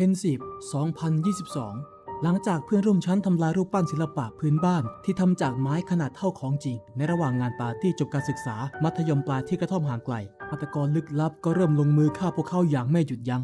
เพนสิบ2022 หลังจากเพื่อนร่วมชั้นทำลายรูปปั้นศิลปะพื้นบ้านที่ทำจากไม้ขนาดเท่าของจริง ในระหว่างงานปาร์ตี้จบการศึกษา มัธยมปลายที่กระท่อมห่างไกลฆาตกรลึกลับก็เริ่มลงมือฆ่าพวกเขาอย่างไม่หยุดยัง้ง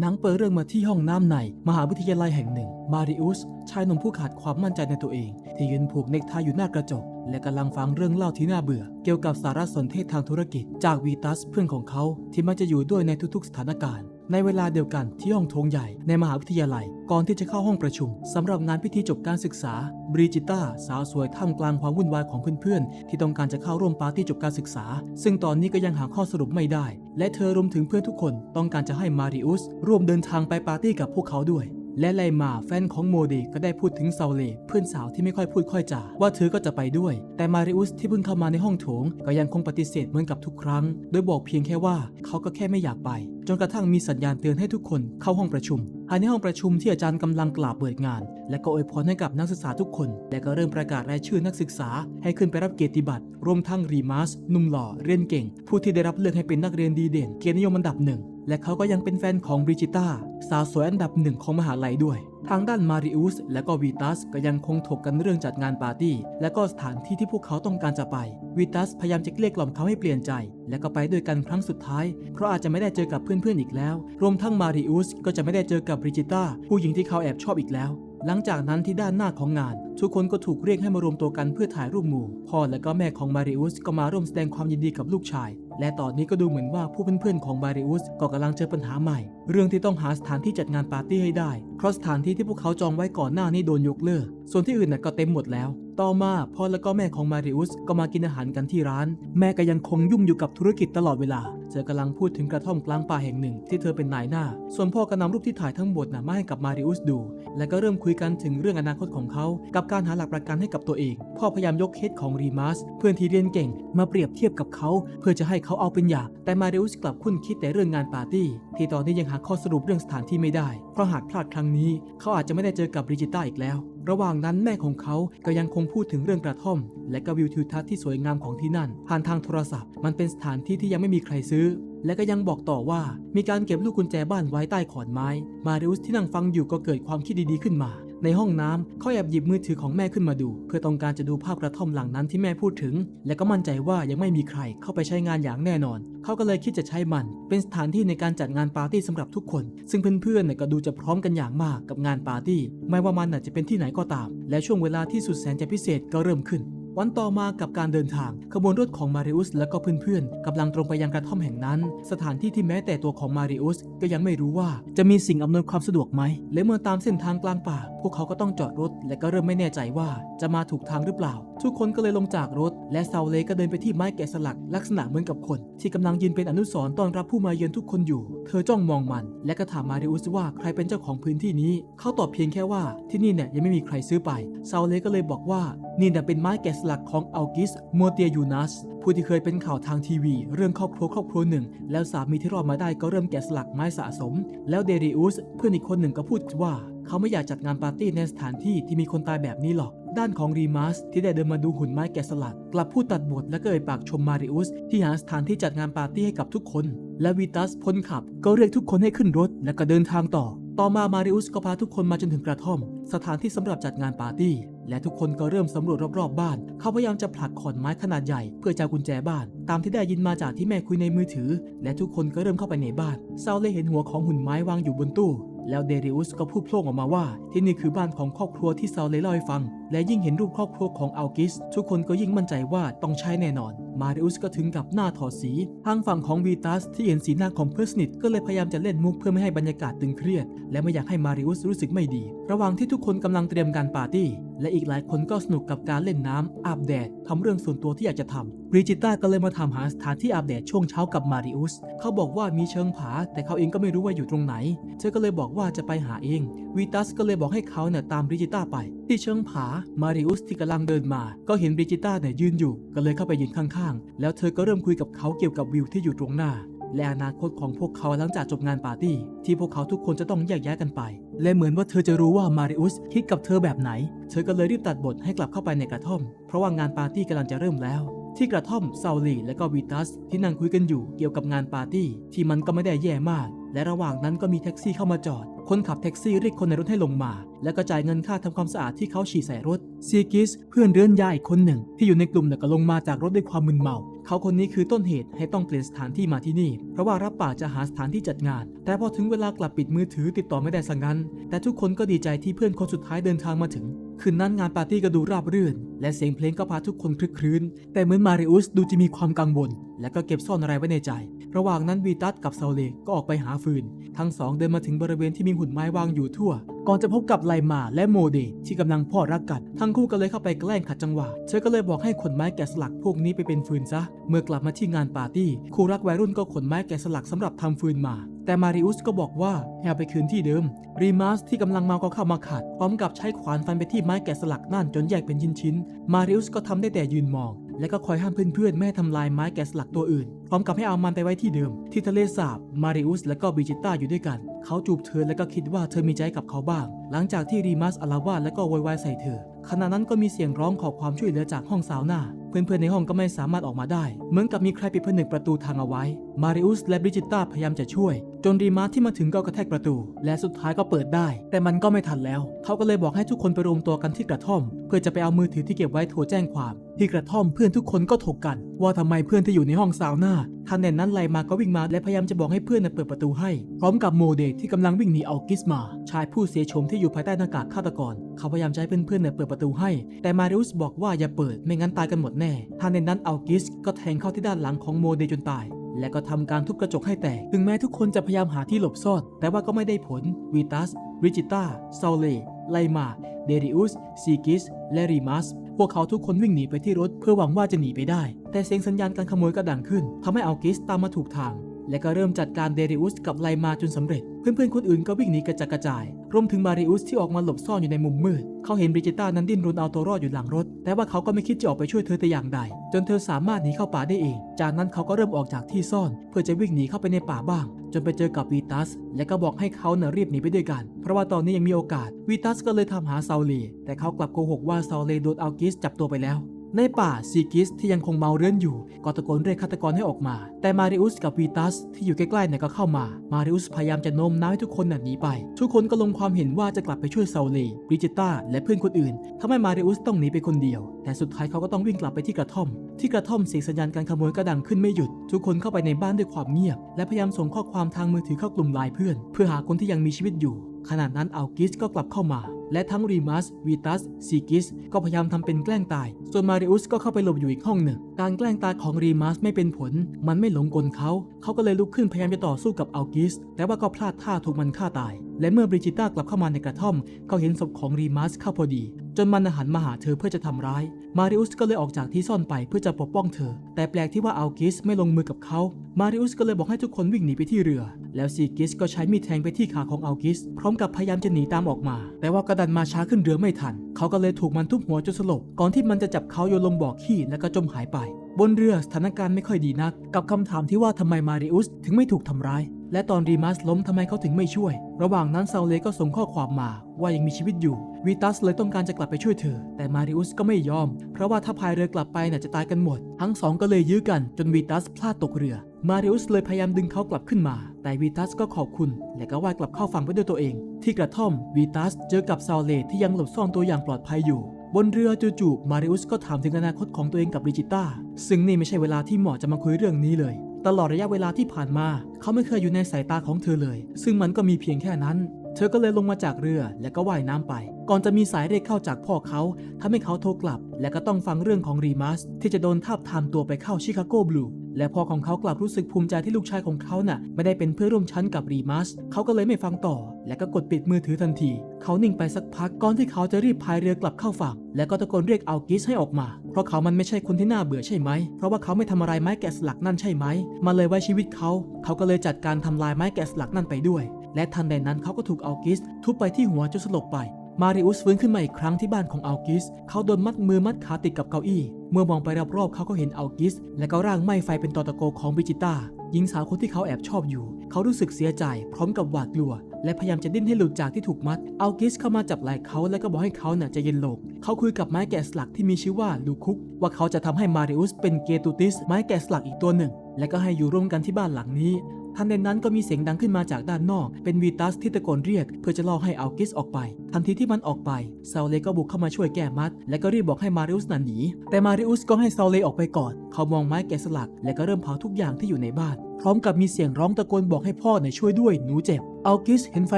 หนังเปิดเรื่องมาที่ห้องน้ำใน มหาวิทยาลัยแห่งหนึ่ง มาริอุสชายหนุ่มผู้ขาดความมั่นใจในตัวเอง ที่ยืนผูกเนกไทอยู่หน้ากระจก และกำลังฟังเรื่องเล่าที่น่าเบื่อ เกี่ยวกับสารสนเทศทางธุรกิจ จากวีตัสเพื่อนของเขาที่มักจะอยู่ด้วยในทุกๆสถานการณ์ ในเวลาเดียวกันที่ห้องโถงใหญ่ในมหาวิทยาลัย ก่อนที่จะเข้าห้องประชุมสำหรับงานพิธีจบการศึกษา บริจิต้าสาวสวยท่ามกลางความวุ่นวายของเพื่อนๆ ที่ต้องการจะเข้าร่วมปาร์ตี้จบการศึกษา ซึ่งตอนนี้ก็ยังหาข้อสรุปไม่ได้ และเธอรวมถึงเพื่อนทุกคนต้องการจะให้มาริอุสร่วมเดินทางไปปาร์ตี้กับพวกเขาด้วย และไลมาแฟนของโมเดก็ได้พูดถึงเซาเลเพื่อนสาวที่ไม่ค่อยพูดค่อยจาว่าเธอก็จะไปด้วย แต่มาริอุสที่เพิ่งเข้ามาในห้องโถง ก็ยังคงปฏิเสธเหมือนกับทุกครั้ง โดยบอกเพียงแค่ว่าเขาก็แค่ไม่อยากไป จนกระทั่งมีสัญญาณเตือนให้ทุกคนเข้าห้องประชุม ภายในห้องประชุมที่อาจารย์กำลังกล่าวเปิดงาน และก็อวยพรให้กับนักศึกษาทุกคน และก็เริ่มประกาศรายชื่อนักศึกษา ให้ขึ้นไปรับเกียรติบัตร รวมทั้งรีมาสหนุ่มหล่อเรียนเก่ง ผู้ที่ได้รับเลือกให้เป็นนักเรียนดีเด่น เกียรตินิยมอันดับหนึ่งและเขาก็ยังเป็นแฟนของบริจิต้าสาวสวยอันดับหนึ่งของมหาลัยด้วย ทางด้านมาริอุสและก็วีตัสก็ยังคงถกกันเรื่องจัดงานปาร์ตี้ และก็สถานที่ที่พวกเขาต้องการจะไปวีตัสพยายามจะเกลี้ยกล่อมเขาให้เปลี่ยนใจ และก็ไปด้วยกันครั้งสุดท้าย เพราะอาจจะไม่ได้เจอกับเพื่อนๆอีกแล้ว รวมทั้งมาริอุสก็จะไม่ได้เจอกับบริจิต้าผู้หญิงที่เขาแอบชอบอีกแล้วหลังจากนั้นที่ด้านหน้าของงาน ทุกคนก็ถูกเรียกให้มารวมตัวกันเพื่อถ่ายรูปหมู่ พ่อและก็แม่ของมาริอุสก็มาร่วมแสดงความยินดีกับลูกชาย และตอนนี้ก็ดูเหมือนว่าผู้เพื่อนๆของบาริอุสก็กำลังเจอปัญหาใหม่ เรื่องที่ต้องหาสถานที่จัดงานปาร์ตี้ให้ได้ เพราะสถานที่ที่พวกเขาจองไว้ก่อนหน้านี้โดนยกเลิก ส่วนที่อื่นน่ะก็เต็มหมดแล้ว ต่อมาพ่อและก็แม่ของมาริอุสก็มากินอาหารกันที่ร้าน แม่ก็ยังคงยุ่งอยู่กับธุรกิจตลอดเวลา เธอกำลังพูดถึงกระท่อมกลางป่าแห่งหนึ่ง ที่เธอเป็นนายหน้า ส่วนพ่อก็นำรูปที่ถ่ายทั้งหมดนะมาให้กับมาริอุสดู และก็เริ่มคุยกันถึงเรื่องอนาคตของเขา กับการหาหลักประกันให้กับตัวเอง พ่อพยายามยกเคสของรีมัสเพื่อนที่เรียนเก่ง มาเปรียบเทียบกับเขา เพื่อจะให้เขาเอาเป็นอย่างแต่มาริอุสกลับคุ้นคิดแต่เรื่องงานปาร์ตี้ ที่ตอนนี้ยังหาข้อสรุปเรื่องสถานที่ไม่ได้ เพราะหากพลาดครั้งนี้ เขาอาจจะไม่ได้เจอกับบริจิต้าอีกแล้ว ระหว่างนั้นแม่ของเขาก็ยังคงพูดถึงเรื่องกระท่อม และก็วิวทิวทัศน์ที่สวยงามของที่นั่น ผ่านทางโทรศัพท์ มันเป็นสถานที่ที่ยังไม่มีใครซื้อ และก็ยังบอกต่อว่า มีการเก็บลูกกุญแจบ้านไว้ใต้ขอนไม้ มาริอุสที่นั่งฟังอยู่ก็เกิดความคิดดีๆขึ้นมา ในห้องน้ำเขาแอบหยิบมือถือของแม่ขึ้นมาดู เพื่อต้องการจะดูภาพกระท่อมหลังนั้นที่แม่พูดถึง และก็มั่นใจว่ายังไม่มีใครเข้าไปใช้งานอย่างแน่นอน เขาก็เลยคิดจะใช้มัน เป็นสถานที่ในการจัดงานปาร์ตี้สำหรับทุกคน ซึ่งเพื่อนๆก็ดูจะพร้อมกันอย่างมากกับงานปาร์ตี้ ไม่ว่ามันจะเป็นที่ไหนก็ตาม และช่วงเวลาที่สุดแสนจะพิเศษก็เริ่มขึ้น วันต่อมากับการเดินทาง ขบวนรถของมาริอุสและก็เพื่อนๆกำลังตรงไปยังกระท่อมแห่งนั้น สถานที่ที่แม้แต่ตัวของมาริอุสก็ยังไม่รู้ว่าจะมีสิ่งอำนวยความสะดวกไหมและเมื่อตามเส้นทางกลางป่า พวกเขาก็ต้องจอดรถ และก็เริ่มไม่แน่ใจว่าจะมาถูกทางหรือเปล่า ทุกคนก็เลยลงจากรถ และซาเลก็เดินไปที่ไม้แกะสลักลักษณะเหมือนกับคน ที่กำลังยืนเป็นอนุสรณ์ต้อนรับผู้มาเยือนทุกคนอยู่ เธอจ้องมองมัน และก็ถามมาริอุสว่าใครเป็นเจ้าของพื้นที่นี้ เขาตอบเพียงแค่ว่าที่นี่เนี่ยยังไม่มีใครซื้อไปซาเลก็เลยบอกว่านี่น่ะเป็นไม้แกะสลักของอัลกิสโมเตียยูนัสผู้ที่เคยเป็นข่าวทางทีวี เรื่องครอบครัวครอบครัวหนึ่ง แล้วสามีที่รอดมาได้ก็เริ่มแกะสลักไม้สะสม แล้วเดริอุสเพื่อนอีกคนหนึ่งก็พูดว่า เขาไม่อยากจัดงานปาร์ตี้ในสถานที่ที่มีคนตายแบบนี้หรอก ด้านของรีมัสที่ได้เดินมาดูหุ่นไม้แกะสลัก กลับพูดตัดบทและก็เอ่ยปากชมมาริอุสที่หาสถานที่จัดงานปาร์ตี้ให้กับทุกคน และวีตัสพลขับ ก็เรียกทุกคนให้ขึ้นรถ และก็เดินทางต่อ ต่อมามาริอุสก็พาทุกคนมาจนถึงกระท่อม สถานที่สำหรับจัดงานปาร์ตี้ และทุกคนก็เริ่มสำรวจรอบๆบ้าน เขาพยายามจะผลักขอนไม้ขนาดใหญ่ เพื่อจะกุญแจบ้าน ตามที่ได้ยินมาจากที่แม่คุยในมือถือ และทุกคนก็เริ่มเข้าไปในบ้านซาเลเห็นหัวของหุ่นไม้วางอยู่บนตู้ แล้วเดริอุสก็พูดโพล่งออกมาว่า ที่นี่คือบ้านของครอบครัวที่ซาเลเล่าให้ฟัง และยิ่งเห็นรูปครอบครัวของอัลกิส ทุกคนก็ยิ่งมั่นใจว่าต้องใช่แน่นอน มาริอุสก็ถึงกับหน้าถอดสี ทางฝั่งของวีตัสที่เห็นสีหน้าของเพื่อนสนิทก็เลยพยายามจะเล่นมุกเพื่อไม่ให้บรรยากาศตึงเครียด และไม่อยากให้มาริอุสรู้สึกไม่ดี ระหว่างที่ทุกคนกำลังเตรียมการปาร์ตี้และอีกหลายคนก็สนุกกับการเล่นน้ำอาบแดดทำเรื่องส่วนตัวที่อยากจะทำบริจิต้าก็เลยมาถามหาสถานที่อาบแดดช่วงเช้ากับมาริอุสเขาบอกว่ามีเชิงผา แต่เขาเองก็ไม่รู้ว่าอยู่ตรงไหน เธอก็เลยบอกว่าจะไปหาเองวีตัสก็เลยบอกให้เขาเนี่ยตามบริจิต้าไป ที่เชิงผามาริอุสที่กำลังเดินมา ก็เห็นบริจิต้าเนี่ยยืนอยู่ ก็เลยเข้าไปยืนข้างๆ แล้วเธอก็เริ่มคุยกับเขาเกี่ยวกับวิวที่อยู่ตรงหน้า และอนาคตของพวกเขาหลังจากจบงานปาร์ตี้ที่พวกเขาทุกคนจะต้องแยกย้ายกันไป และเหมือนว่าเธอจะรู้ว่ามาริอุสคิดกับเธอแบบไหน เธอก็เลยรีบตัดบทให้กลับเข้าไปในกระท่อม เพราะว่างานปาร์ตี้กำลังจะเริ่มแล้ว ที่กระท่อมซาลีและก็วีตัส ที่นั่งคุยกันอยู่เกี่ยวกับงานปาร์ตี้ที่มันก็ไม่ได้แย่มาก และระหว่างนั้นก็มีแท็กซี่เข้ามาจอด คนขับแท็กซี่เรียกคนในรถให้ลงมา แล้วก็จ่ายเงินค่าทำความสะอาดที่เขาฉีดใส่รถซีกิสเพื่อนเรือนยาอีกคนหนึ่ง ที่อยู่ในกลุ่มเนี่ยก็ลงมาจากรถด้วยความมึนเมา เขาคนนี้คือต้นเหตุให้ต้องเปลี่ยนสถานที่มาที่นี่ เพราะว่ารับปากจะหาสถานที่จัดงาน แต่พอถึงเวลากลับปิดมือถือติดต่อไม่ได้สังนั้น แต่ทุกคนก็ดีใจที่เพื่อนคนสุดท้ายเดินทางมาถึง คืนนั้นงานปาร์ตี้ก็ดูราบรื่น และเสียงเพลงก็พาทุกคนคลึกครื้น แต่เหมือนมาริอุสดูจะมีความกังวล และก็เก็บซ่อนอะไรไว้ในใจ ระหว่างนั้นวีตัสกับเซาเลก็ออกไปหาฟืน ทั้งสองเดินมาถึงบริเวณที่มีหุ่นไม้วางอยู่ทั่ว ก่อนจะพบกับไลมาและโมเดที่กำลังพอดรักกัน ทั้งคู่ก็เลยเข้าไปแกล้งขัดจังหวะ เธอก็เลยบอกให้ขนไม้แกะสลักพวกนี้ไปเป็นฟืนซะ เมื่อกลับมาที่งานปาร์ตี้คู่รักวัยรุ่นก็ขนไม้แกะสลักสำหรับทำฟืนมาแต่มาริอุสก็บอกว่าให้เอาไปคืนที่เดิม รีมาสที่กำลังเมาก็เข้ามาขัด พร้อมกับใช้ขวานฟันไปที่ไม้แกะสลักนั่นจนแยกเป็นชิ้นๆ มาริอุสก็ทำได้แต่ยืนมอง และก็คอยห้ามเพื่อนๆไม่ให้ทำลายไม้แกะสลักตัวอื่น พร้อมกับให้เอามันไปไว้ที่เดิม ที่ทะเลสาบมาริอุสและก็บิจิต้าอยู่ด้วยกัน เขาจูบเธอและก็คิดว่าเธอมีใจกับเขาบ้าง หลังจากที่รีมัสอาลาวาและก็โวยวายใส่เธอขณะนั้นก็มีเสียงร้องขอความช่วยเหลือจากห้องสาวหน้า เพื่อนๆในห้องก็ไม่สามารถออกมาได้ เหมือนกับมีใครปิดผนึกประตูทางเอาไว้มาริอุสและบริจิต้าพยายามจะช่วย จนรีมาสที่มาถึงก็กระแทกประตู และสุดท้ายก็เปิดได้ แต่มันก็ไม่ทันแล้ว เขาก็เลยบอกให้ทุกคนไปรวมตัวกันที่กระท่อม เพื่อจะไปเอามือถือที่เก็บไว้โทรแจ้งความ ที่กระท่อมเพื่อนทุกคนก็ถกกัน ว่าทำไมเพื่อนที่อยู่ในห้องซาวน่าทันใดนั้นไลมาก็วิ่งมาและพยายามจะบอกให้เพื่อนน่ะเปิดประตูให้ พร้อมกับโมเดที่กำลังวิ่งหนีเอากิสมา ชายผู้เสียโฉมที่อยู่ภายใต้หน้ากากฆาตกร เขาพยายามจะให้เพื่อนๆเนี่ยเปิดประตูให้ แต่มาริอุสบอกว่าอย่าเปิดไม่งั้นตายกันหมดแน่ทันใดนั้นเอากิสก็แทงเข้าที่ด้านหลังของโมเดจนตาย และก็ทำการทุบกระจกให้แตก ถึงแม้ทุกคนจะพยายามหาที่หลบซ่อน แต่ว่าก็ไม่ได้ผล วีตัส ริจิต้าซาเลไลมา เดริอุส ซีกิส และรีมัส พวกเขาทุกคนวิ่งหนีไปที่รถ เพื่อหวังว่าจะหนีไปได้ แต่เสียงสัญญาณการขโมยก็ดังขึ้นทำให้อัลกิสตามมาถูกทาง และก็เริ่มจัดการเดริอุสกับไลมาจนสำเร็จ เพื่อนๆคนอื่นก็วิ่งหนีกระจัดกระจาย รวมถึงมาริอุสที่ออกมาหลบซ่อนอยู่ในมุมมืด เขาเห็นบริจิต้านั้นดิ้นรนเอาตัวรอดอยู่หลังรถ แต่ว่าเขาก็ไม่คิดจะออกไปช่วยเธอแต่อย่างใด จนเธอสามารถหนีเข้าป่าได้เอง จากนั้นเขาก็เริ่มออกจากที่ซ่อน เพื่อจะวิ่งหนีเข้าไปในป่าบ้าง จนไปเจอกับวีตัส และก็บอกให้เขาเน่ะรีบหนีไปด้วยกัน เพราะว่าตอนนี้ยังมีโอกาส วีตัสก็เลยทำหาซาเลแต่เขากลับโกหกว่าซาเลโดนอัลกิสจับตัวไปแล้ว ในป่าซีกิสที่ยังคงเมาเรื้อนอยู่ก็ตะโกนเรียกฆาตกรให้ออกมา แต่มาริอุสกับวีตัสที่อยู่ใกล้ๆเนี่ยก็เข้ามา มาริอุสพยายามจะโน้มน้าวให้ทุกคนหนีไป ทุกคนก็ลงความเห็นว่าจะกลับไปช่วยเซาเลบริจิต้าและเพื่อนคนอื่นทำให้มาริอุสต้องหนีไปคนเดียว แต่สุดท้ายเขาก็ต้องวิ่งกลับไปที่กระท่อม ที่กระท่อมเสียงสัญญาณการขโมยก็ดังขึ้นไม่หยุด ทุกคนเข้าไปในบ้านด้วยความเงียบ และพยายามส่งข้อความทางมือถือเข้ากลุ่มไลน์เพื่อน เพื่อหาคนที่ยังมีชีวิตอยู่ ขณะนั้นอัลกิสก็กลับเข้ามา และทั้งรีมัสวีตัสซีกิสก็พยายามทำเป็นแกล้งตาย ส่วนมาริอุสก็เข้าไปหลบอยู่อีกห้องหนึ่ง การแกล้งตายของรีมัสไม่เป็นผล มันไม่หลงกลเขา เขาก็เลยลุกขึ้นพยายามจะต่อสู้กับอัลกิส แต่ว่าก็พลาดท่าถูกมันฆ่าตาย และเมื่อบริจิต้ากลับเข้ามาในกระท่อม เขาเห็นศพของรีมัสเข้าพอดี จนมันหันมาหาเธอเพื่อจะทำร้าย มาริอุสก็เลยออกจากที่ซ่อนไปเพื่อจะปกป้องเธอ แต่แปลกที่ว่าอัลกิสไม่ลงมือกับเขา มาริอุสก็เลยบอกให้ทุกคนวิ่งหนีไปที่เรือ แล้วซีกิสก็ใช้มีดแทงไปที่ขาของอัลกิส พร้อมกับพยายามจะหนีตามออกมา แต่ว่าก็ดันมาช้าขึ้นเรือไม่ทัน เขาก็เลยถูกมันทุบหัวจนสลบ ก่อนที่มันจะจับเขาโยนลงบ่อขี้แล้วก็จมหายไป บนเรือสถานการณ์ไม่ค่อยดีนัก กับคำถามที่ว่าทำไมมาริอุสถึงไม่ถูกทำร้าย และตอนรีมัสล้มทำไมเขาถึงไม่ช่วย ระหว่างนั้นซาเลก็ส่งข้อความมาว่ายังมีชีวิตอยู่วีตัสเลยต้องการจะกลับไปช่วยเธอ แต่มาริอุสก็ไม่ยอม เพราะว่าถ้าพายเรือกลับไปน่ะจะตายกันหมด ทั้งสองก็เลยยื้อกันจนวีตัสพลาดตกเรือ มาริอุสเลยพยายามดึงเขากลับขึ้นมา แต่วีตัสก็ขอบคุณ และก็ว่ายกลับเข้าฝั่งไปด้วยตัวเอง ที่กระท่อมวีตัสเจอกับซาเลที่ยังหลบซ่อนตัวอย่างปลอดภัยอยู่บนเรือจู่ๆมาริอุสก็ถามถึงอนาคตของตัวเองกับบริจิต้าซึ่งนี่ไม่ใช่เวลาที่เหมาะจะมาคุยเรื่องนี้เลย ตลอดระยะเวลาที่ผ่านมา เขาไม่เคยอยู่ในสายตาของเธอเลย ซึ่งมันก็มีเพียงแค่นั้น เธอก็เลยลงมาจากเรือและก็ว่ายน้ำไป ก่อนจะมีสายเรียกเข้าจากพ่อเขาทำให้เขาโทรกลับ และก็ต้องฟังเรื่องของรีมัสที่จะโดนทาบทามตัวไปเข้าชิคาโกบลูและพ่อของเขากลับรู้สึกภูมิใจที่ลูกชายของเขาน่ะ ไม่ได้เป็นเพื่อนร่วมชั้นกับรีมัสเขาก็เลยไม่ฟังต่อ และก็กดปิดมือถือทันที เขานิ่งไปสักพักก่อนที่เขาจะรีบพายเรือกลับเข้าฝั่ง และก็ตะโกนเรียกอัลกิสให้ออกมา เพราะเขามันไม่ใช่คนที่น่าเบื่อใช่ไหม เพราะว่าเขาไม่ทำอะไรไม้แกะสลักนั่นใช่ไหมมันเลยไว้ชีวิตเขา เขาก็เลยจัดการทำลายไม้แกะสลักนั่นไปด้วย และทันใดนั้นเขาก็ถูกอัลกิสทุบไปที่หัวจนสลบไป มาริอุสฟื้นขึ้นมาอีกครั้งที่บ้านของอัลกิส เขาโดนมัดมือมัดขาติดกับเก้าอี้ เมื่อมองไปรอบๆเขาก็เห็นอัลกิส และก็ร่างไหม้ไฟเป็นตอตะโกของบิจิต้าหญิงสาวคนที่เขาแอบชอบอยู่ เขารู้สึกเสียใจพร้อมกับหวาดกลัว และพยายามจะดิ้นให้หลุดจากที่ถูกมัดอัลกิสเข้ามาจับไหล่เขาและก็บอกให้เขาน่ะใจะเย็นลงเขาคุยกับไม้แกะสลักที่มีชื่อว่าลูคุก ว่าเขาจะทำให้มาริอุสเป็นเกตูติสไม้แกะสลักอีกตัวหนึ่ง และก็ให้อยู่ร่วมกันที่บ้านหลังนี้ ทันใดนั้นก็มีเสียงดังขึ้นมาจากด้านนอก เป็นวีตัสที่ตะโกนเรียก เพื่อจะล่อให้อัลกิสออกไป ทันทีที่มันออกไปเซาเลก็บุกเข้ามาช่วยแก้มัด และก็รีบบอกให้มาริอุสน่ะหนี แต่มาริอุสก็ให้เซาเลออกไปก่อน เขามองไม้แกะสลัก และก็เริ่มเผาทุกอย่างที่อยู่ในบ้าน พร้อมกับมีเสียงร้องตะโกนบอกให้พ่อหน่อยช่วยด้วยหนูเจ็บอัลกิสเห็นไฟ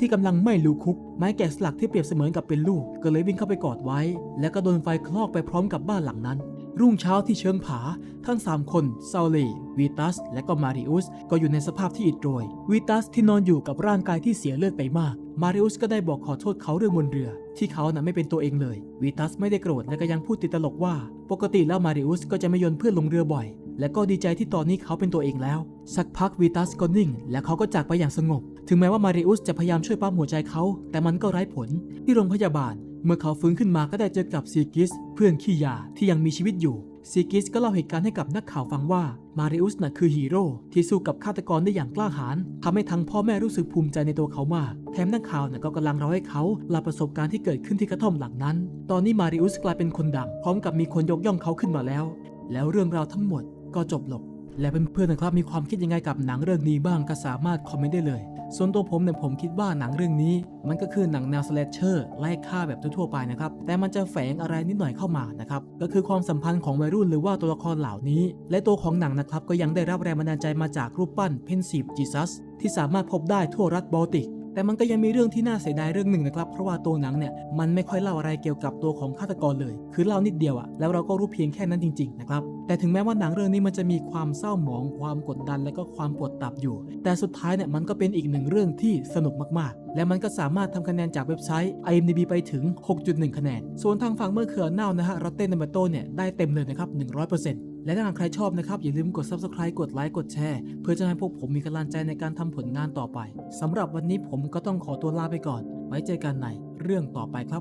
ที่กำลังไหม้ลูคุก ไม้แกะสลักที่เปรียบเสมือนกับเป็นลูก ก็เลยวิ่งเข้าไปกอดไว้ และก็โดนไฟคลอกไปพร้อมกับบ้านหลังนั้น รุ่งเช้าที่เชิงผา ทั้ง 3 คนซาเลวีตัส และก็มาริอุส ก็อยู่ในสภาพที่อิดโรยวีตัสที่นอนอยู่กับร่างกายที่เสียเลือดไปมาก มาริอุสก็ได้บอกขอโทษเขาเรื่องบนเรือ ที่เขาน่ะไม่เป็นตัวเองเลยวีตัสไม่ได้โกรธและก็ยังพูดติดตลกว่า ปกติแล้วมาริอุสก็จะไม่โยนเพื่อนลงเรือบ่อย และก็ดีใจที่ตอนนี้เขาเป็นตัวเองแล้ว สักพักวีตัสก็นิ่ง และเขาก็จากไปอย่างสงบ ถึงแม้ว่ามาริอุสจะพยายามช่วยปั๊มหัวใจเขา แต่มันก็ไร้ผลที่โรงพยาบาล เมื่อเขาฟื้นขึ้นมาก็ได้เจอกับซีกิสเพื่อนขี้ยาที่ยังมีชีวิตอยู่ซีกิสก็เล่าเหตุการณ์ให้กับนักข่าวฟังว่ามาริอุสน่ะคือฮีโร่ที่สู้กับฆาตกรได้อย่างกล้าหาญทำให้ทั้งพ่อแม่รู้สึกภูมิใจในตัวเขามาก แถมนักข่าวน่ะก็กำลังรอให้เขาเล่าประสบการณ์ที่เกิดขึ้นที่กระท่อมหลังนั้น ตอนนี้มาริอุสกลายเป็นคนดังพร้อมกับมีคนยกย่องเขาขึ้นมาแล้ว แล้วเรื่องราวทั้งหมดก็จบลงและเพื่อนๆนะครับมีความคิดยังไงกับหนังเรื่องนี้บ้างก็สามารถคอมเมนต์ได้เลย ส่วนตัวผมเนี่ยผมคิดว่าหนังเรื่องนี้ มันก็คือหนังแนวสแลชเชอร์ไล่ฆ่าแบบทั่วๆไปนะครับ แต่มันจะแฝงอะไรนิดหน่อยเข้ามานะครับ ก็คือความสัมพันธ์ของวัยรุ่นหรือว่าตัวละครเหล่านี้ และตัวของหนังนะครับก็ยังได้รับแรงบันดาลใจมาจากรูปปั้นเพนซีฟจีซัสที่สามารถพบได้ทั่วรัฐบอลติก แต่มันก็ยังมีเรื่องที่น่าเสียดายเรื่องหนึ่งนะครับเพราะว่าตัวหนังเนี่ยมันไม่ค่อยเล่าอะไรเกี่ยวกับตัวของฆาตกรเลย คือเล่านิดเดียวอะแล้วเราก็รู้เพียงแค่นั้นจริงๆนะครับแต่ถึงแม้ว่าหนังเรื่องนี้มันจะมีความเศร้าหมองความกดดันและก็ความปวดตับอยู่ แต่สุดท้ายเนี่ยมันก็เป็นอีกหนึ่งเรื่องที่สนุกมากๆ และมันก็สามารถทำคะแนนจากเว็บไซต์ IMDb ไปถึง 6.1 คะแนน ส่วนทางฝั่งเมื่อเขือเน่านะฮะร o ตเต้น o มโตเนี่ยได้เต็มเลยนะครับ100% และถ้าหากใครชอบนะครับ อย่าลืมกด Subscribe กดไลค์กดแชร์เพื่อจะให้พวกผมมีกำลังใจในการทำผลงานต่อไปสำหรับวันนี้ผมก็ต้องขอตัวลาไปก่อน ไว้เจอกันในเรื่องต่อไปครับ